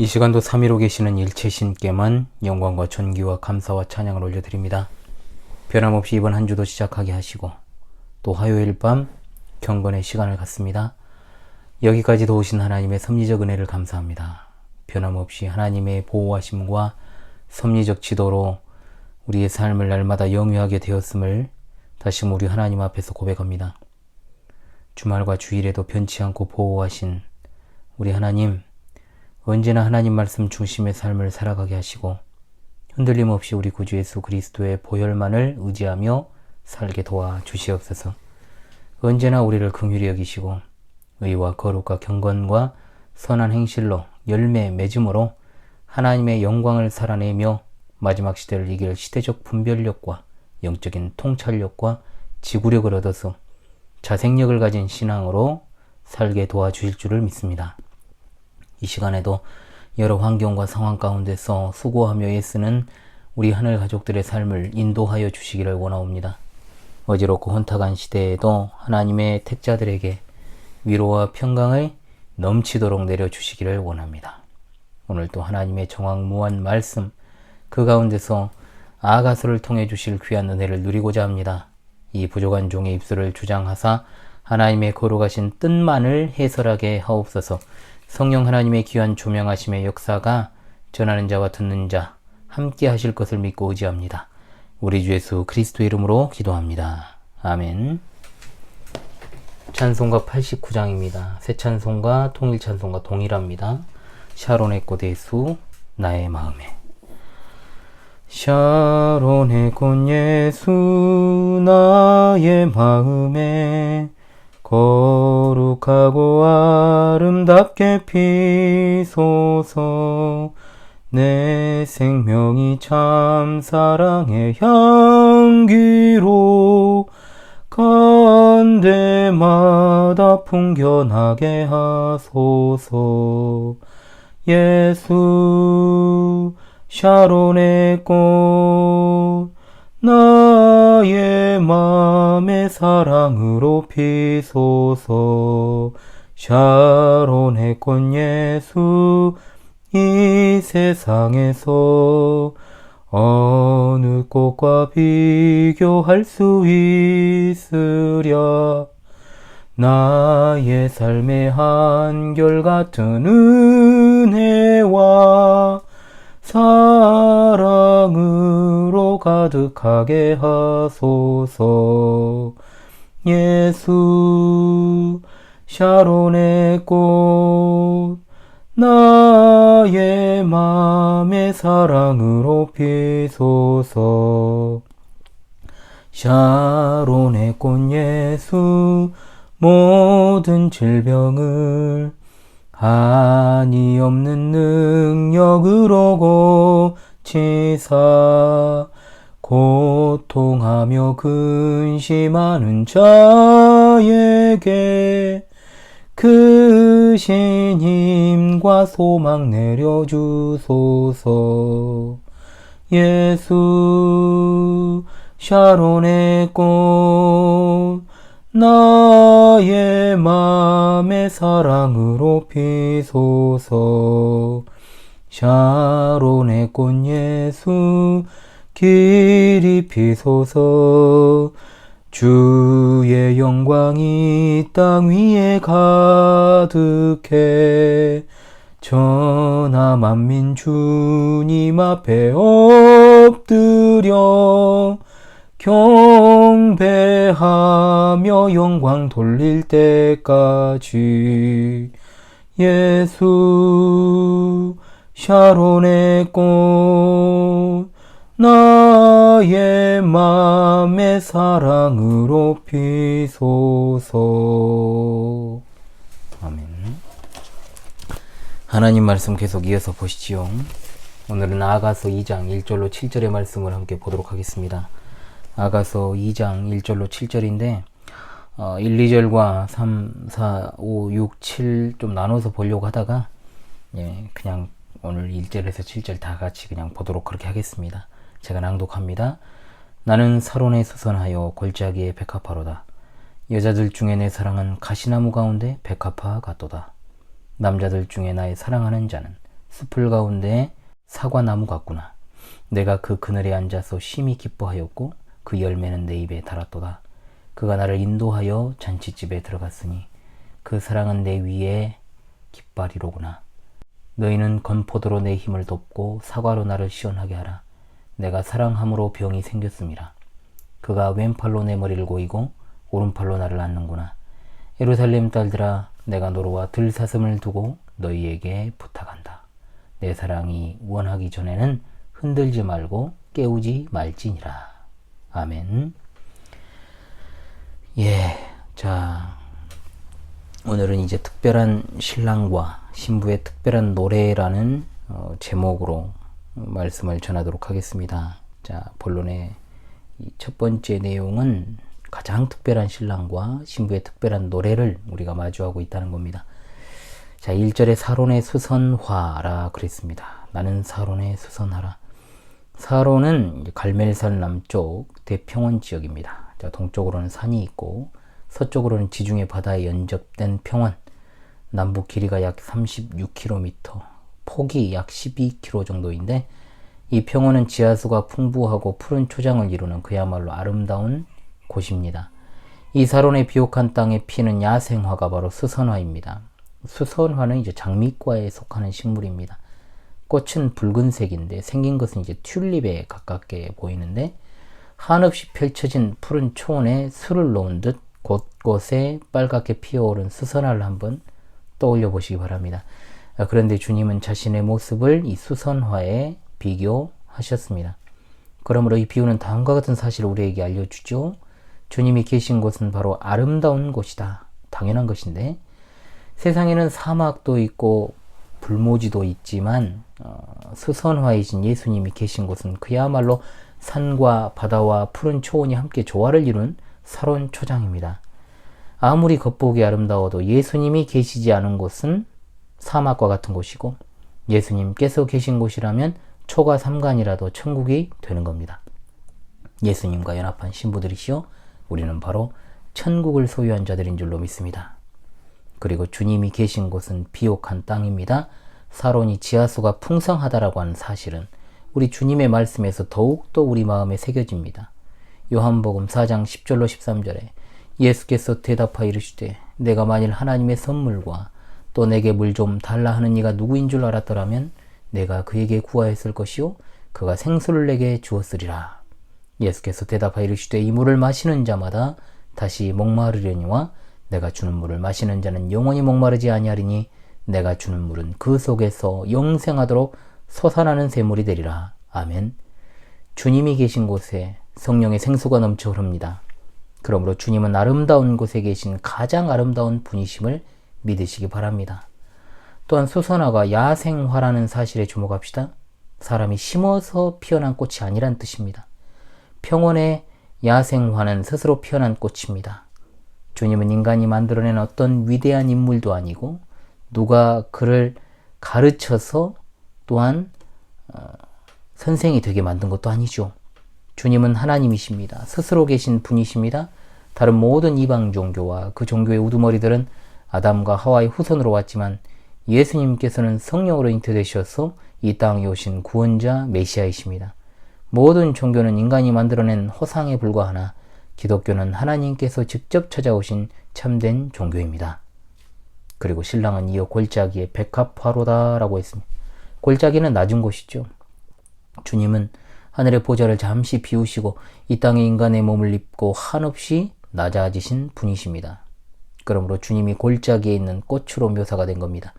이 시간도 3위로 계시는 일체신께만 영광과 존귀와 감사와 찬양을 올려드립니다. 변함없이 이번 한 주도 시작하게 하시고 또 화요일 밤 경건의 시간을 갖습니다. 여기까지도 오신 하나님의 섭리적 은혜를 감사합니다. 변함없이 하나님의 보호하심과 섭리적 지도로 우리의 삶을 날마다 영위하게 되었음을 다시 우리 하나님 앞에서 고백합니다. 주말과 주일에도 변치 않고 보호하신 우리 하나님, 언제나 하나님 말씀 중심의 삶을 살아가게 하시고 흔들림 없이 우리 구주 예수 그리스도의 보혈만을 의지하며 살게 도와 주시옵소서. 언제나 우리를 긍휼히 여기시고 의와 거룩과 경건과 선한 행실로 열매 맺음으로 하나님의 영광을 살아내며 마지막 시대를 이길 시대적 분별력과 영적인 통찰력과 지구력을 얻어서 자생력을 가진 신앙으로 살게 도와주실 줄을 믿습니다. 이 시간에도 여러 환경과 상황 가운데서 수고하며 애쓰는 우리 하늘 가족들의 삶을 인도하여 주시기를 원하옵니다. 어지럽고 혼탁한 시대에도 하나님의 택자들에게 위로와 평강을 넘치도록 내려 주시기를 원합니다. 오늘 또 하나님의 정황 무한 말씀 그 가운데서 아가서를 통해 주실 귀한 은혜를 누리고자 합니다. 이 부족한 종의 입술을 주장하사 하나님의 거룩하신 뜻만을 해설하게 하옵소서 성령 하나님의 귀한 조명하심의 역사가 전하는 자와 듣는 자 함께 하실 것을 믿고 의지합니다. 우리 주 예수 그리스도 이름으로 기도합니다. 아멘. 찬송가 89장입니다. 새 찬송가 통일 찬송가 동일합니다. 샤론의 꽃 예수 나의 마음에 샤론의 꽃 예수 나의 마음에 거룩하고 아름답게 피소서. 내 생명이 참 사랑의 향기로 간 데마다 풍겨나게 하소서. 예수 샤론의 꽃 나의 맘의 사랑으로 피소서. 샤론의 꽃 예수 이 세상에서 어느 꽃과 비교할 수 있으랴. 나의 삶의 한결같은 은혜와 사랑 가득하게 하소서. 예수 샤론의 꽃 나의 맘의 사랑으로 피소서. 샤론의 꽃 예수 모든 질병을 한이 없는 능력으로 고치사 고통하며 근심하는 자에게 크신 힘과 소망 내려주소서. 예수 샤론의 꽃 나의 맘의 사랑으로 피소서. 샤론의 꽃 예수 길이 피소서. 주의 영광이 땅 위에 가득해. 전하 만민 주님 앞에 엎드려 경배하며 영광 돌릴 때까지. 예수 샤론의 꽃 나의 맘의 사랑으로 피소서. 아멘. 하나님 말씀 계속 이어서 보시지요. 오늘은 아가서 2장 1절로 7절의 말씀을 함께 보도록 하겠습니다. 아가서 2장 1절로 7절인데 어, 1, 2절과 3, 4, 5, 6, 7 좀 나눠서 보려고 하다가 예, 그냥 오늘 1절에서 7절 다 같이 그냥 보도록 그렇게 하겠습니다. 제가 낭독합니다. 나는 사론에 서선하여 골짜기에 백합화로다. 여자들 중에 내 사랑은 가시나무 가운데 백합화 같도다. 남자들 중에 나의 사랑하는 자는 숲을 가운데 사과나무 같구나. 내가 그 그늘에 앉아서 심히 기뻐하였고 그 열매는 내 입에 달았도다. 그가 나를 인도하여 잔치집에 들어갔으니 그 사랑은 내 위에 깃발이로구나. 너희는 건포도로 내 힘을 돕고 사과로 나를 시원하게 하라. 내가 사랑함으로 병이 생겼습니다. 그가 왼팔로 내 머리를 고이고 오른팔로 나를 안는구나. 예루살렘 딸들아 내가 노루와 들사슴을 두고 너희에게 부탁한다. 내 사랑이 원하기 전에는 흔들지 말고 깨우지 말지니라. 아멘. 예, 자, 오늘은 이제 특별한 신랑과 신부의 특별한 노래라는 어, 제목으로 말씀을 전하도록 하겠습니다. 자, 본론의 첫 번째 내용은 가장 특별한 신랑과 신부의 특별한 노래를 우리가 마주하고 있다는 겁니다. 자, 1절에 사론의 수선화라 그랬습니다. 나는 사론의 수선하라. 사론은 갈멜산 남쪽 대평원 지역입니다. 자, 동쪽으로는 산이 있고 서쪽으로는 지중해 바다에 연접된 평원, 남북 길이가 약 36km, 폭이 약 12km 정도인데 이 평원은 지하수가 풍부하고 푸른 초장을 이루는 그야말로 아름다운 곳입니다. 이 사론의 비옥한 땅에 피는 야생화가 바로 수선화입니다. 수선화는 이제 장미과에 속하는 식물입니다. 꽃은 붉은색인데 생긴 것은 이제 튤립에 가깝게 보이는데 한없이 펼쳐진 푸른 초원에 술을 놓은 듯 곳곳에 빨갛게 피어오른 수선화를 한번 떠올려 보시기 바랍니다. 아, 그런데 주님은 자신의 모습을 이 수선화에 비교하셨습니다. 그러므로 이 비유는 다음과 같은 사실을 우리에게 알려주죠. 주님이 계신 곳은 바로 아름다운 곳이다. 당연한 것인데 세상에는 사막도 있고 불모지도 있지만 어, 수선화이신 예수님이 계신 곳은 그야말로 산과 바다와 푸른 초원이 함께 조화를 이룬 사론 초장입니다. 아무리 겉보기 아름다워도 예수님이 계시지 않은 곳은 사막과 같은 곳이고 예수님께서 계신 곳이라면 초가 삼간이라도 천국이 되는 겁니다. 예수님과 연합한 신부들이시오. 우리는 바로 천국을 소유한 자들인 줄로 믿습니다. 그리고 주님이 계신 곳은 비옥한 땅입니다. 사론이 지하수가 풍성하다라고 하는 사실은 우리 주님의 말씀에서 더욱더 우리 마음에 새겨집니다. 요한복음 4장 10절로 13절에 예수께서 대답하여 이르시되 내가 만일 하나님의 선물과 또 내게 물 좀 달라 하는 이가 누구인 줄 알았더라면 내가 그에게 구하였을 것이요 그가 생수를 내게 주었으리라. 예수께서 대답하여 이르시되 이 물을 마시는 자마다 다시 목마르려니와 내가 주는 물을 마시는 자는 영원히 목마르지 아니하리니 내가 주는 물은 그 속에서 영생하도록 솟아나는 샘물이 되리라. 아멘. 주님이 계신 곳에 성령의 생수가 넘쳐 흐릅니다. 그러므로 주님은 아름다운 곳에 계신 가장 아름다운 분이심을 믿으시기 바랍니다. 또한 수선화가 야생화라는 사실에 주목합시다. 사람이 심어서 피어난 꽃이 아니란 뜻입니다. 평원의 야생화는 스스로 피어난 꽃입니다. 주님은 인간이 만들어낸 어떤 위대한 인물도 아니고 누가 그를 가르쳐서 또한 어, 선생이 되게 만든 것도 아니죠. 주님은 하나님이십니다. 스스로 계신 분이십니다. 다른 모든 이방 종교와 그 종교의 우두머리들은 아담과 하와의 후손으로 왔지만 예수님께서는 성령으로 잉태되셔서 이 땅에 오신 구원자 메시아이십니다. 모든 종교는 인간이 만들어낸 허상에 불과하나 기독교는 하나님께서 직접 찾아오신 참된 종교입니다. 그리고 신랑은 이어 골짜기에 백합화로다라고 했습니다. 골짜기는 낮은 곳이죠. 주님은 하늘의 보좌를 잠시 비우시고 이 땅에 인간의 몸을 입고 한없이 낮아지신 분이십니다. 그러므로 주님이 골짜기에 있는 꽃으로 묘사가 된 겁니다.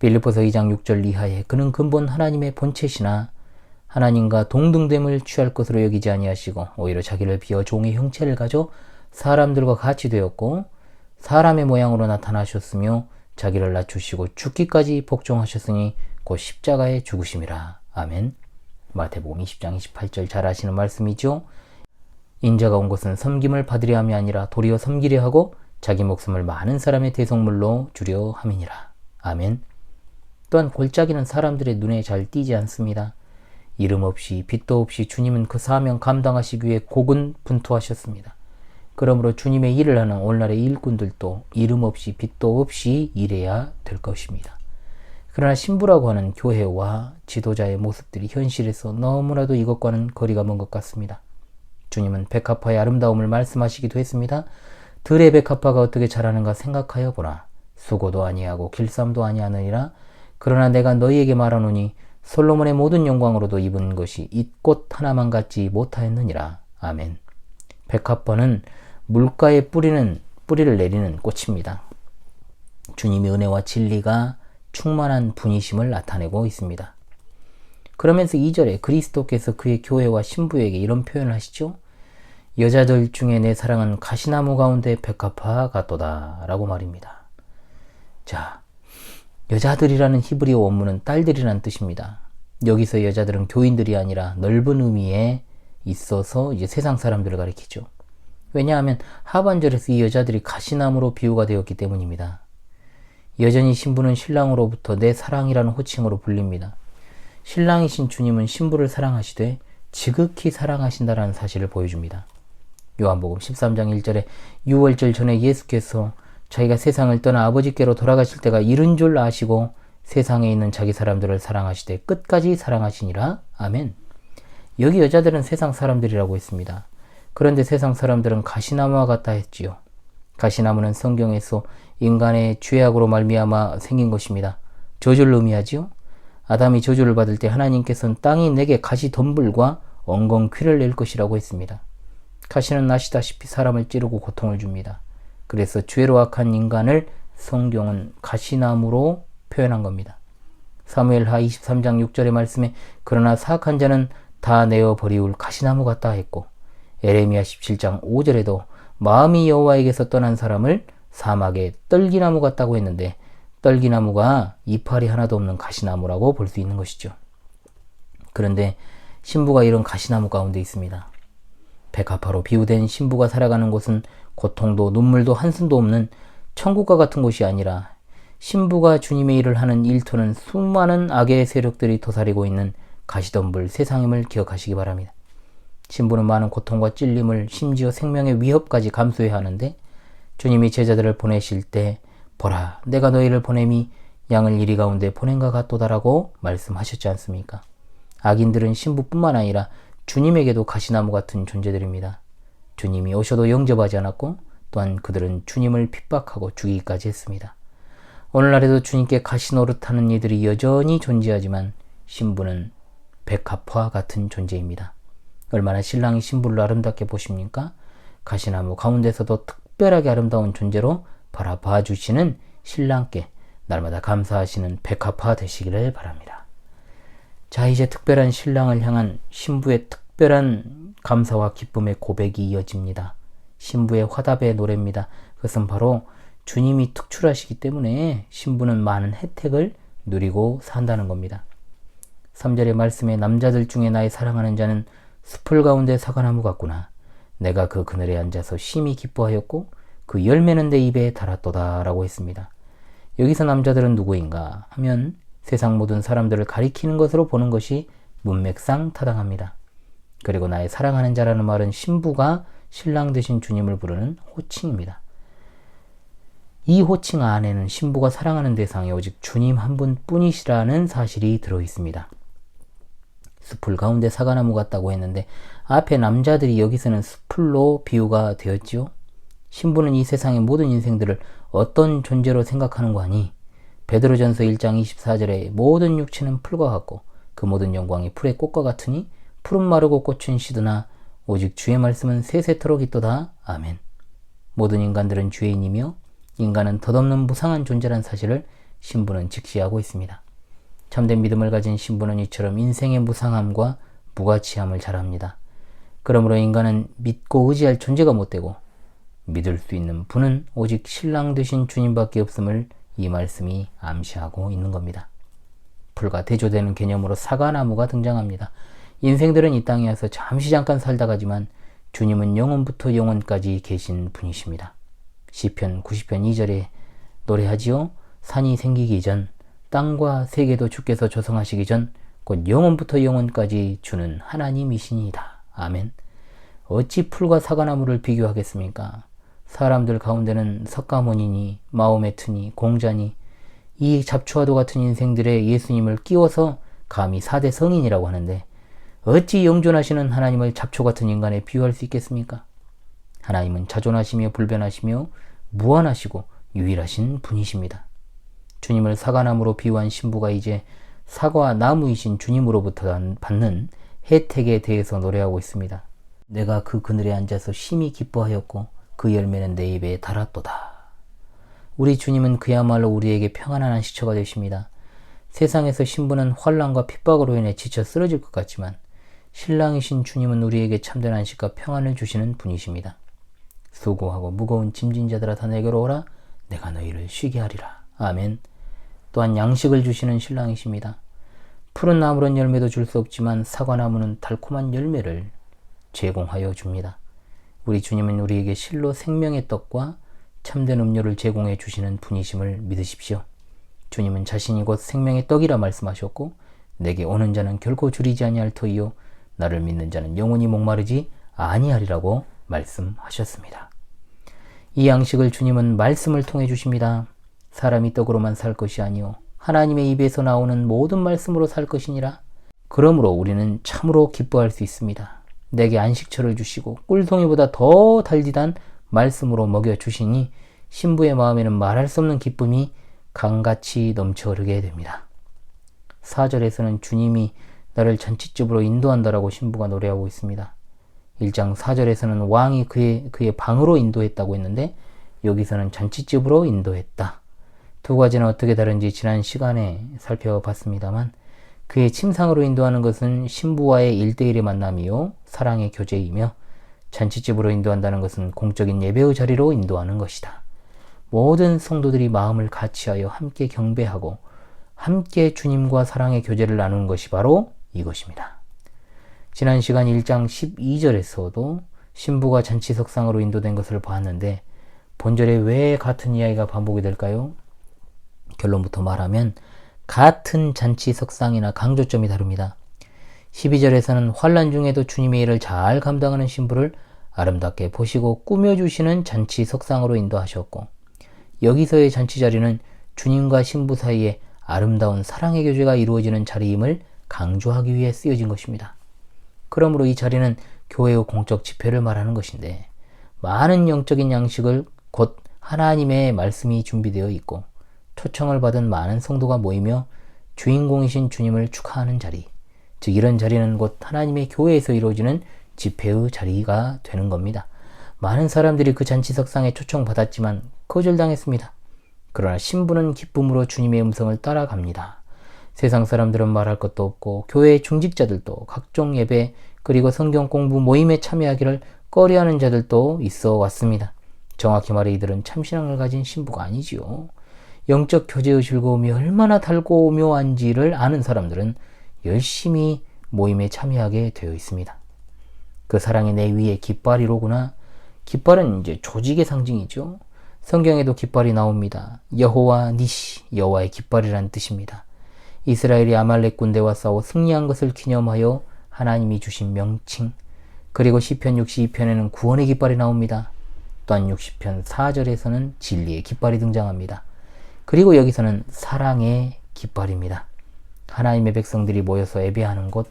빌리포서 2장 6절 이하에 그는 근본 하나님의 본체시나 하나님과 동등됨을 취할 것으로 여기지 아니하시고 오히려 자기를 비어 종의 형체를 가져 사람들과 같이 되었고 사람의 모양으로 나타나셨으며 자기를 낮추시고 죽기까지 복종하셨으니 곧 십자가에 죽으심이라. 아멘. 마태복음 20장 28절 잘 아시는 말씀이죠. 인자가 온 것은 섬김을 받으려 함이 아니라 도리어 섬기려 하고 자기 목숨을 많은 사람의 대속물로 주려 함이니라. 아멘. 또한 골짜기는 사람들의 눈에 잘 띄지 않습니다. 이름 없이 빛도 없이 주님은 그 사명 감당하시기 위해 고군 분투하셨습니다. 그러므로 주님의 일을 하는 오늘날의 일꾼들도 이름 없이 빛도 없이 일해야 될 것입니다. 그러나 신부라고 하는 교회와 지도자의 모습들이 현실에서 너무나도 이것과는 거리가 먼 것 같습니다. 주님은 백합화의 아름다움을 말씀하시기도 했습니다. 백합화가 어떻게 자라는가 생각하여 보라. 수고도 아니하고 길쌈도 아니하느니라. 그러나 내가 너희에게 말하노니 솔로몬의 모든 영광으로도 입은 것이 잇꽃 하나만 같지 못하였느니라. 아멘. 백합화는 물가에 뿌리는 뿌리를 내리는 꽃입니다. 주님의 은혜와 진리가 충만한 분이심을 나타내고 있습니다. 그러면서 2절에 그리스도께서 그의 교회와 신부에게 이런 표현을 하시죠. 여자들 중에 내 사랑은 가시나무 가운데 백합화 같도다 라고 말입니다. 자, 여자들이라는 히브리어 원문은 딸들이라는 뜻입니다. 여기서 여자들은 교인들이 아니라 넓은 의미에 있어서 이제 세상 사람들을 가리키죠. 왜냐하면 하반절에서 이 여자들이 가시나무로 비유가 되었기 때문입니다. 여전히 신부는 신랑으로부터 내 사랑이라는 호칭으로 불립니다. 신랑이신 주님은 신부를 사랑하시되 지극히 사랑하신다라는 사실을 보여줍니다. 요한복음 13장 1절에 6월절 전에 예수께서 자기가 세상을 떠나 아버지께로 돌아가실 때가 이른 줄 아시고 세상에 있는 자기 사람들을 사랑하시되 끝까지 사랑하시니라. 아멘. 여기 여자들은 세상 사람들이라고 했습니다. 그런데 세상 사람들은 가시나무와 같다 했지요. 가시나무는 성경에서 인간의 죄악으로 말미암아 생긴 것입니다. 저주를 의미하지요. 아담이 저주를 받을 때 하나님께서는 땅이 내게 가시 덤불과 엉겅퀴를 낼 것이라고 했습니다. 가시는 아시다시피 사람을 찌르고 고통을 줍니다. 그래서 죄로 악한 인간을 성경은 가시나무로 표현한 겁니다. 사무엘하 23장 6절의 말씀에 그러나 사악한 자는 다 내어 버리울 가시나무 같다 했고 에레미야 17장 5절에도 마음이 여호와에게서 떠난 사람을 사막에 떨기나무 같다고 했는데 떨기나무가 이파리 하나도 없는 가시나무라고 볼 수 있는 것이죠. 그런데 신부가 이런 가시나무 가운데 있습니다. 백합화로 비유된 신부가 살아가는 곳은 고통도 눈물도 한숨도 없는 천국과 같은 곳이 아니라 신부가 주님의 일을 하는 일터는 수많은 악의 세력들이 도사리고 있는 가시덤불 세상임을 기억하시기 바랍니다. 신부는 많은 고통과 찔림을 심지어 생명의 위협까지 감수해야 하는데 주님이 제자들을 보내실 때 보라 내가 너희를 보냄이 양을 이리 가운데 보낸가 같도다라고 말씀하셨지 않습니까? 악인들은 신부뿐만 아니라 주님에게도 가시나무 같은 존재들입니다. 주님이 오셔도 영접하지 않았고 또한 그들은 주님을 핍박하고 죽이기까지 했습니다. 오늘날에도 주님께 가시 노릇하는 이들이 여전히 존재하지만 신부는 백합화 같은 존재입니다. 얼마나 신랑이 신부를 아름답게 보십니까? 가시나무 가운데서도 특별하게 아름다운 존재로 바라봐 주시는 신랑께 날마다 감사하시는 백합화 되시기를 바랍니다. 자, 이제 특별한 신랑을 향한 신부의 특별한 감사와 기쁨의 고백이 이어집니다. 신부의 화답의 노래입니다. 그것은 바로 주님이 특출하시기 때문에 신부는 많은 혜택을 누리고 산다는 겁니다. 3절의 말씀에 남자들 중에 나의 사랑하는 자는 숲을 가운데 사과나무 같구나. 내가 그 그늘에 앉아서 심히 기뻐하였고 그 열매는 내 입에 달았도다 라고 했습니다. 여기서 남자들은 누구인가 하면 세상 모든 사람들을 가리키는 것으로 보는 것이 문맥상 타당합니다. 그리고 나의 사랑하는 자라는 말은 신부가 신랑 되신 주님을 부르는 호칭입니다. 이 호칭 안에는 신부가 사랑하는 대상이 오직 주님 한 분뿐이시라는 사실이 들어 있습니다. 숲풀 가운데 사과나무 같다고 했는데 앞에 남자들이 여기서는 숲풀로 비유가 되었지요. 신부는 이 세상의 모든 인생들을 어떤 존재로 생각하는 거 아니? 베드로전서 1장 24절에 모든 육체는 풀과 같고 그 모든 영광이 풀의 꽃과 같으니 푸른 마르고 꽃은 시드나 오직 주의 말씀은 세세토록 있도다. 아멘. 모든 인간들은 죄인이며 인간은 덧없는 무상한 존재란 사실을 신부는 직시하고 있습니다. 참된 믿음을 가진 신부는 이처럼 인생의 무상함과 무가치함을 잘합니다. 그러므로 인간은 믿고 의지할 존재가 못되고 믿을 수 있는 분은 오직 신랑 되신 주님밖에 없음을 이 말씀이 암시하고 있는 겁니다. 불과 대조되는 개념으로 사과나무가 등장합니다. 인생들은 이 땅에 와서 잠시 잠깐 살다 가지만 주님은 영원부터 영원까지 계신 분이십니다. 시편 90편 2절에 노래하지요. 산이 생기기 전 땅과 세계도 주께서 조성하시기 전 곧 영원부터 영원까지 주는 하나님이시니다. 아멘. 어찌 풀과 사과나무를 비교하겠습니까? 사람들 가운데는 석가모니니 마오메트니 공자니 이 잡초와도 같은 인생들의 예수님을 끼워서 감히 4대 성인이라고 하는데 어찌 영존하시는 하나님을 잡초 같은 인간에 비유할 수 있겠습니까? 하나님은 자존하시며 불변하시며 무한하시고 유일하신 분이십니다. 주님을 사과나무로 비유한 신부가 이제 사과 나무이신 주님으로부터 받는 혜택에 대해서 노래하고 있습니다. 내가 그 그늘에 앉아서 심히 기뻐하였고 그 열매는 내 입에 달았도다. 우리 주님은 그야말로 우리에게 평안한 안식처가 되십니다. 세상에서 신부는 환란과 핍박으로 인해 지쳐 쓰러질 것 같지만 신랑이신 주님은 우리에게 참된 안식과 평안을 주시는 분이십니다. 수고하고 무거운 짐진 자들아 다 내게로 오라 내가 너희를 쉬게 하리라. 아멘. 또한 양식을 주시는 신랑이십니다. 푸른 나무런 열매도 줄 수 없지만 사과나무는 달콤한 열매를 제공하여 줍니다. 우리 주님은 우리에게 실로 생명의 떡과 참된 음료를 제공해 주시는 분이심을 믿으십시오. 주님은 자신이 곧 생명의 떡이라 말씀하셨고 내게 오는 자는 결코 줄이지 아니할 터이요 나를 믿는 자는 영원히 목마르지 아니하리라고 말씀하셨습니다. 이 양식을 주님은 말씀을 통해 주십니다. 사람이 떡으로만 살 것이 아니요 하나님의 입에서 나오는 모든 말씀으로 살 것이니라. 그러므로 우리는 참으로 기뻐할 수 있습니다. 내게 안식처를 주시고 꿀송이보다 더 달디단 말씀으로 먹여 주시니 신부의 마음에는 말할 수 없는 기쁨이 강같이 넘쳐 흐르게 됩니다. 4절에서는 주님이 나를 잔치집으로 인도한다라고 신부가 노래하고 있습니다. 1장 4절에서는 왕이 그의, 그의 방으로 인도했다고 했는데 여기서는 잔치집으로 인도했다. 두 가지는 어떻게 다른지 지난 시간에 살펴봤습니다만 그의 침상으로 인도하는 것은 신부와의 일대일의 만남이요 사랑의 교제이며 잔치집으로 인도한다는 것은 공적인 예배의 자리로 인도하는 것이다. 모든 성도들이 마음을 같이하여 함께 경배하고 함께 주님과 사랑의 교제를 나누는 것이 바로 이것입니다. 지난 시간 1장 12절에서도 신부가 잔치석상으로 인도된 것을 보았는데 본절에 왜 같은 이야기가 반복이 될까요? 결론부터 말하면 같은 잔치 석상이나 강조점이 다릅니다. 12절에서는 환란 중에도 주님의 일을 잘 감당하는 신부를 아름답게 보시고 꾸며주시는 잔치 석상으로 인도하셨고 여기서의 잔치 자리는 주님과 신부 사이에 아름다운 사랑의 교제가 이루어지는 자리임을 강조하기 위해 쓰여진 것입니다. 그러므로 이 자리는 교회의 공적 집회를 말하는 것인데 많은 영적인 양식을 곧 하나님의 말씀이 준비되어 있고 초청을 받은 많은 성도가 모이며 주인공이신 주님을 축하하는 자리, 즉 이런 자리는 곧 하나님의 교회에서 이루어지는 집회의 자리가 되는 겁니다. 많은 사람들이 그 잔치석상에 초청받았지만 거절당했습니다. 그러나 신부는 기쁨으로 주님의 음성을 따라갑니다. 세상 사람들은 말할 것도 없고 교회 중직자들도 각종 예배 그리고 성경 공부 모임에 참여하기를 꺼려하는 자들도 있어 왔습니다. 정확히 말해 이들은 참신앙을 가진 신부가 아니지요. 영적 교제의 즐거움이 얼마나 달고 묘한지를 아는 사람들은 열심히 모임에 참여하게 되어 있습니다. 그 사랑이 내 위에 깃발이로구나. 깃발은 이제 조직의 상징이죠. 성경에도 깃발이 나옵니다. 여호와 니시, 여호와의 깃발이라는 뜻입니다. 이스라엘이 아말렉 군대와 싸워 승리한 것을 기념하여 하나님이 주신 명칭. 그리고 시편 62편에는 구원의 깃발이 나옵니다. 또한 60편 4절에서는 진리의 깃발이 등장합니다. 그리고 여기서는 사랑의 깃발입니다. 하나님의 백성들이 모여서 예배하는 곳,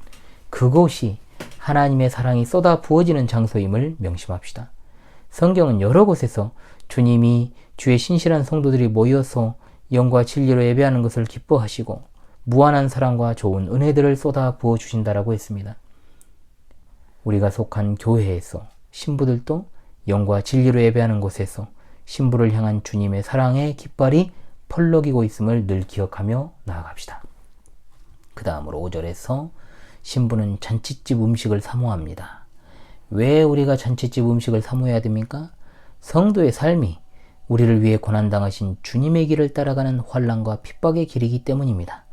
그곳이 하나님의 사랑이 쏟아 부어지는 장소임을 명심합시다. 성경은 여러 곳에서 주님이 주의 신실한 성도들이 모여서 영과 진리로 예배하는 것을 기뻐하시고 무한한 사랑과 좋은 은혜들을 쏟아 부어 주신다라고 했습니다. 우리가 속한 교회에서 신부들도 영과 진리로 예배하는 곳에서 신부를 향한 주님의 사랑의 깃발이 펄럭이고 있음을 늘 기억하며 나아갑시다. 그 다음으로 5절에서 신부는 잔치집 음식을 사모합니다. 왜 우리가 잔치집 음식을 사모해야 됩니까? 성도의 삶이 우리를 위해 고난당하신 주님의 길을 따라가는 환란과 핍박의 길이기 때문입니다.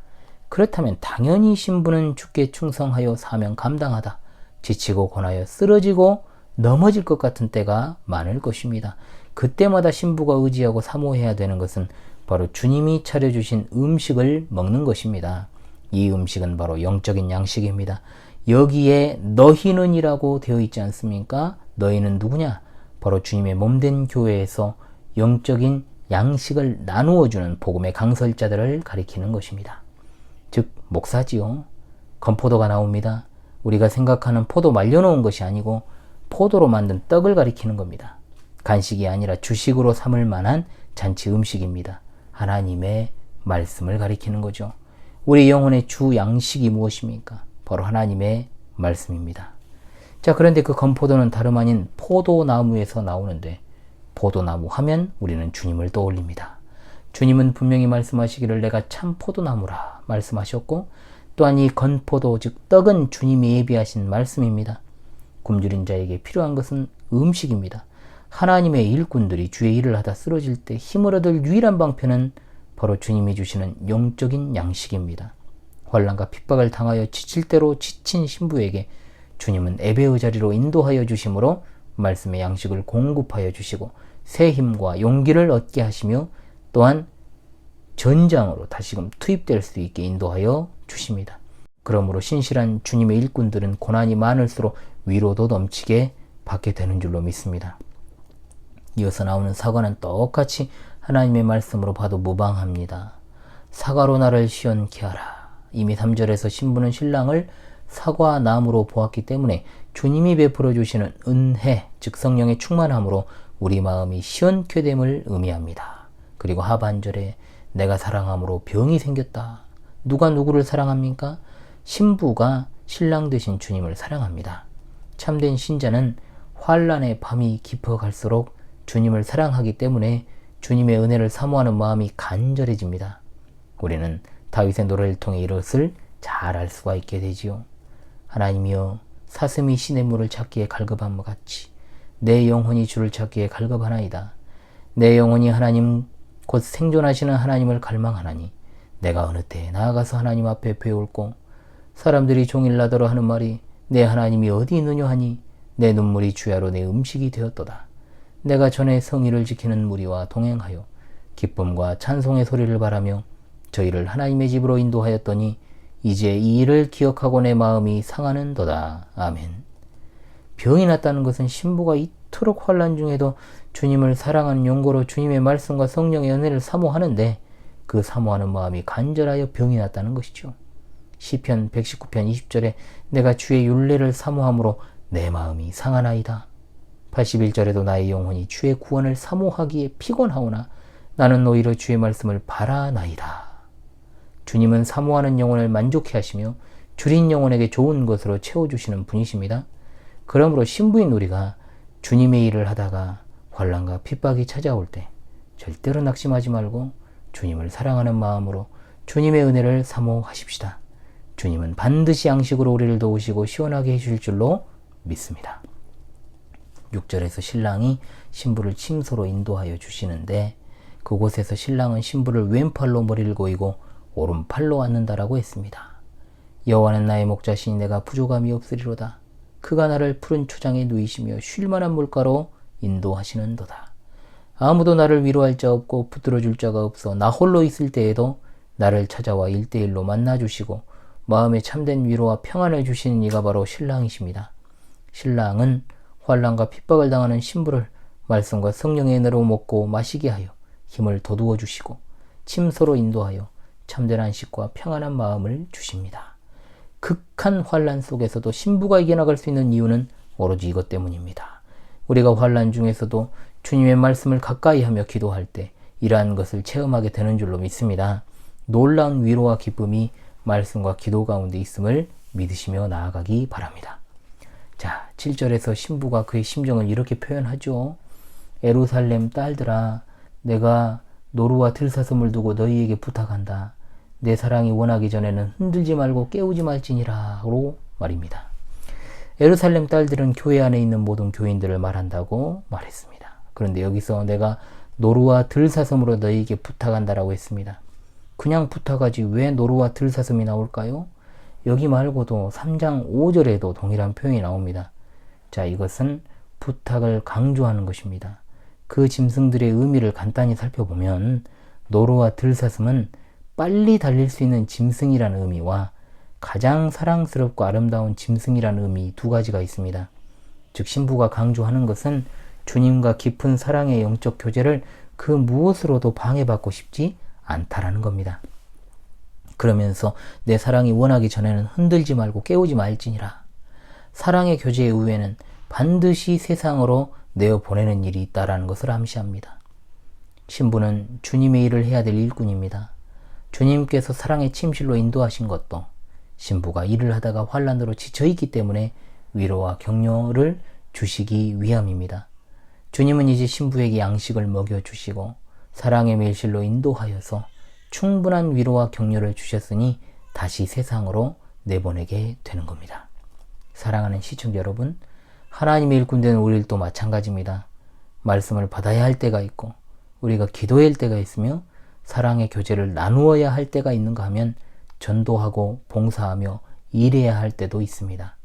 그렇다면 당연히 신부는 주께 충성하여 사명 감당하다 지치고 고나여 쓰러지고 넘어질 것 같은 때가 많을 것입니다. 그때마다 신부가 의지하고 사모해야 되는 것은 바로 주님이 차려주신 음식을 먹는 것입니다. 이 음식은 바로 영적인 양식입니다. 여기에 너희는이라고 되어 있지 않습니까? 너희는 누구냐? 바로 주님의 몸된 교회에서 영적인 양식을 나누어 주는 복음의 강설자들을 가리키는 것입니다. 즉 목사지요. 건포도가 나옵니다. 우리가 생각하는 포도 말려놓은 것이 아니고 포도로 만든 떡을 가리키는 겁니다. 간식이 아니라 주식으로 삼을 만한 잔치 음식입니다. 하나님의 말씀을 가리키는 거죠. 우리 영혼의 주 양식이 무엇입니까? 바로 하나님의 말씀입니다. 자, 그런데 그 건포도는 다름 아닌 포도나무에서 나오는데 포도나무 하면 우리는 주님을 떠올립니다. 주님은 분명히 말씀하시기를 내가 참 포도나무라 말씀하셨고 또한 이 건포도 즉 떡은 주님이 예비하신 말씀입니다. 굶주린 자에게 필요한 것은 음식입니다. 하나님의 일꾼들이 주의 일을 하다 쓰러질 때 힘을 얻을 유일한 방편은 바로 주님이 주시는 영적인 양식입니다. 환란과 핍박을 당하여 지칠 대로 지친 신부에게 주님은 에베의 자리로 인도하여 주심으로 말씀의 양식을 공급하여 주시고 새 힘과 용기를 얻게 하시며 또한 전장으로 다시금 투입될 수 있게 인도하여 주십니다. 그러므로 신실한 주님의 일꾼들은 고난이 많을수록 위로도 넘치게 받게 되는 줄로 믿습니다. 이어서 나오는 사과는 똑같이 하나님의 말씀으로 봐도 무방합니다. 사과로 나를 시원케 하라. 이미 3절에서 신부는 신랑을 사과 나무로 보았기 때문에 주님이 베풀어 주시는 은혜, 즉 성령의 충만함으로 우리 마음이 시원케 됨을 의미합니다. 그리고 하반절에 내가 사랑함으로 병이 생겼다. 누가 누구를 사랑합니까? 신부가 신랑 되신 주님을 사랑합니다. 참된 신자는 환란의 밤이 깊어갈수록 주님을 사랑하기 때문에 주님의 은혜를 사모하는 마음이 간절해집니다. 우리는 다윗의 노래를 통해 이것을 잘 알 수가 있게 되지요. 하나님이여 사슴이 신의 물을 찾기에 갈급함과 같이 내 영혼이 주를 찾기에 갈급하나이다. 내 영혼이 하나님 곧 생존하시는 하나님을 갈망하나니 내가 어느 때에 나아가서 하나님 앞에 배울고 사람들이 종일나더러 하는 말이 내 하나님이 어디 있느냐 하니 내 눈물이 주야로 내 음식이 되었도다. 내가 전에 성의를 지키는 무리와 동행하여 기쁨과 찬송의 소리를 바라며 저희를 하나님의 집으로 인도하였더니 이제 이 일을 기억하고 내 마음이 상하는도다. 아멘. 병이 났다는 것은 신부가 이토록 환란 중에도 주님을 사랑하는 용고로 주님의 말씀과 성령의 은혜를 사모하는데 그 사모하는 마음이 간절하여 병이 났다는 것이죠. 시편 119편 20절에 내가 주의 윤례를 사모함으로 내 마음이 상하나이다. 81절에도 나의 영혼이 주의 구원을 사모하기에 피곤하오나 나는 오히려 주의 말씀을 바라나이다. 주님은 사모하는 영혼을 만족해 하시며 줄인 영혼에게 좋은 것으로 채워주시는 분이십니다. 그러므로 신부인 우리가 주님의 일을 하다가 환란과 핍박이 찾아올 때 절대로 낙심하지 말고 주님을 사랑하는 마음으로 주님의 은혜를 사모하십시다. 주님은 반드시 양식으로 우리를 도우시고 시원하게 해주실 줄로 믿습니다. 6절에서 신랑이 신부를 침소로 인도하여 주시는데 그곳에서 신랑은 신부를 왼팔로 머리를 고이고 오른팔로 앉는다라고 했습니다. 여호와는 나의 목자시니 내가 부족함이 없으리로다. 그가 나를 푸른 초장에 누이시며 쉴만한 물가로 인도하시는도다. 아무도 나를 위로할 자 없고 붙들어 줄 자가 없어 나 홀로 있을 때에도 나를 찾아와 일대일로 만나주시고 마음에 참된 위로와 평안을 주시는 이가 바로 신랑이십니다. 신랑은 환란과 핍박을 당하는 신부를 말씀과 성령의 은혜로 먹고 마시게 하여 힘을 돋우어 주시고 침소로 인도하여 참된 안식과 평안한 마음을 주십니다. 극한 환란 속에서도 신부가 이겨나갈 수 있는 이유는 오로지 이것 때문입니다. 우리가 환란 중에서도 주님의 말씀을 가까이 하며 기도할 때 이러한 것을 체험하게 되는 줄로 믿습니다. 놀라운 위로와 기쁨이 말씀과 기도 가운데 있음을 믿으시며 나아가기 바랍니다. 자, 7절에서 신부가 그의 심정을 이렇게 표현하죠. 에루살렘 딸들아, 내가 노루와 들사슴을 두고 너희에게 부탁한다. 내 사랑이 원하기 전에는 흔들지 말고 깨우지 말지니라로 말입니다. 에루살렘 딸들은 교회 안에 있는 모든 교인들을 말한다고 말했습니다. 그런데 여기서 내가 노루와 들사슴으로 너희에게 부탁한다라고 했습니다. 그냥 부탁하지 왜 노루와 들사슴이 나올까요? 여기 말고도 3장 5절에도 동일한 표현이 나옵니다. 자, 이것은 부탁을 강조하는 것입니다. 그 짐승들의 의미를 간단히 살펴보면 노루와 들사슴은 빨리 달릴 수 있는 짐승이라는 의미와 가장 사랑스럽고 아름다운 짐승이라는 의미 두 가지가 있습니다. 즉 신부가 강조하는 것은 주님과 깊은 사랑의 영적 교제를 그 무엇으로도 방해받고 싶지 않다라는 겁니다. 그러면서 내 사랑이 원하기 전에는 흔들지 말고 깨우지 말지니라. 사랑의 교제의 후에는 반드시 세상으로 내어 보내는 일이 있다라는 것을 암시합니다. 신부는 주님의 일을 해야 될 일꾼입니다. 주님께서 사랑의 침실로 인도하신 것도 신부가 일을 하다가 환란으로 지쳐 있기 때문에 위로와 격려를 주시기 위함입니다. 주님은 이제 신부에게 양식을 먹여 주시고 사랑의 밀실로 인도하여서 충분한 위로와 격려를 주셨으니 다시 세상으로 내보내게 되는 겁니다. 사랑하는 시청자 여러분, 하나님의 일꾼 된 우리도 마찬가지입니다. 말씀을 받아야 할 때가 있고 우리가 기도해야 할 때가 있으며 사랑의 교제를 나누어야 할 때가 있는가 하면 전도하고 봉사하며 일해야 할 때도 있습니다.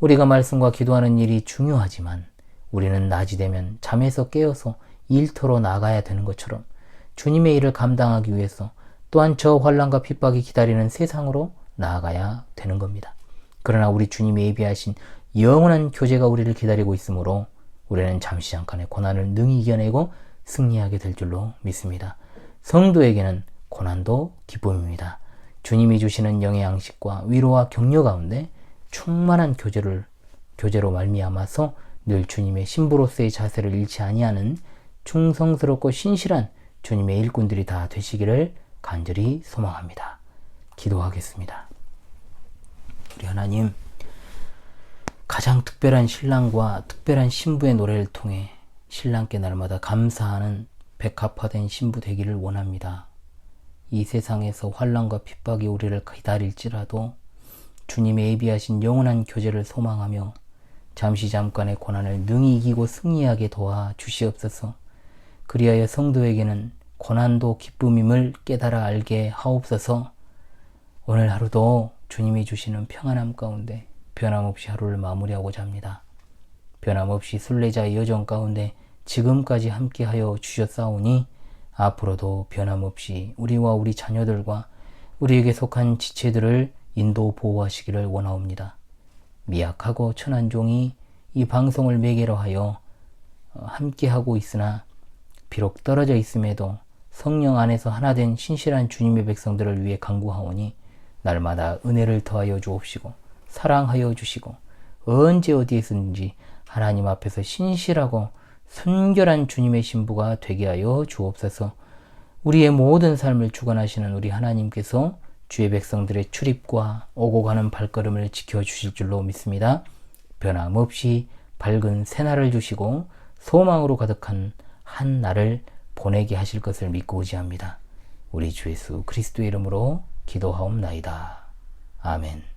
우리가 말씀과 기도하는 일이 중요하지만 우리는 낮이 되면 잠에서 깨어서 일터로 나가야 되는 것처럼 주님의 일을 감당하기 위해서 또한 저 환란과 핍박이 기다리는 세상으로 나아가야 되는 겁니다. 그러나 우리 주님이 예비하신 영원한 교제가 우리를 기다리고 있으므로 우리는 잠시 잠깐의 고난을 능히 이겨내고 승리하게 될 줄로 믿습니다. 성도에게는 고난도 기쁨입니다. 주님이 주시는 영의 양식과 위로와 격려 가운데 충만한 교제를 교제로 말미암아서 늘 주님의 신부로서의 자세를 잃지 아니하는 충성스럽고 신실한 주님의 일꾼들이 다 되시기를 간절히 소망합니다. 기도하겠습니다. 우리 하나님, 가장 특별한 신랑과 특별한 신부의 노래를 통해 신랑께 날마다 감사하는 백합화된 신부 되기를 원합니다. 이 세상에서 환란과 핍박이 우리를 기다릴지라도 주님의 예비하신 영원한 교제를 소망하며 잠시 잠깐의 고난을 능히 이기고 승리하게 도와 주시옵소서. 그리하여 성도에게는 고난도 기쁨임을 깨달아 알게 하옵소서. 오늘 하루도 주님이 주시는 평안함 가운데 변함없이 하루를 마무리하고자 합니다. 변함없이 순례자의 여정 가운데 지금까지 함께하여 주셨사오니 앞으로도 변함없이 우리와 우리 자녀들과 우리에게 속한 지체들을 인도 보호하시기를 원하옵니다. 미약하고 천한 종이 이 방송을 매개로 하여 함께하고 있으나 비록 떨어져 있음에도 성령 안에서 하나 된 신실한 주님의 백성들을 위해 간구하오니 날마다 은혜를 더하여 주옵시고 사랑하여 주시고 언제 어디에서든지 하나님 앞에서 신실하고 순결한 주님의 신부가 되게 하여 주옵소서. 우리의 모든 삶을 주관하시는 우리 하나님께서 주의 백성들의 출입과 오고 가는 발걸음을 지켜 주실 줄로 믿습니다. 변함없이 밝은 새날을 주시고 소망으로 가득한 한 날을 보내게 하실 것을 믿고 의지합니다. 우리 주 예수 그리스도의 이름으로 기도하옵나이다. 아멘.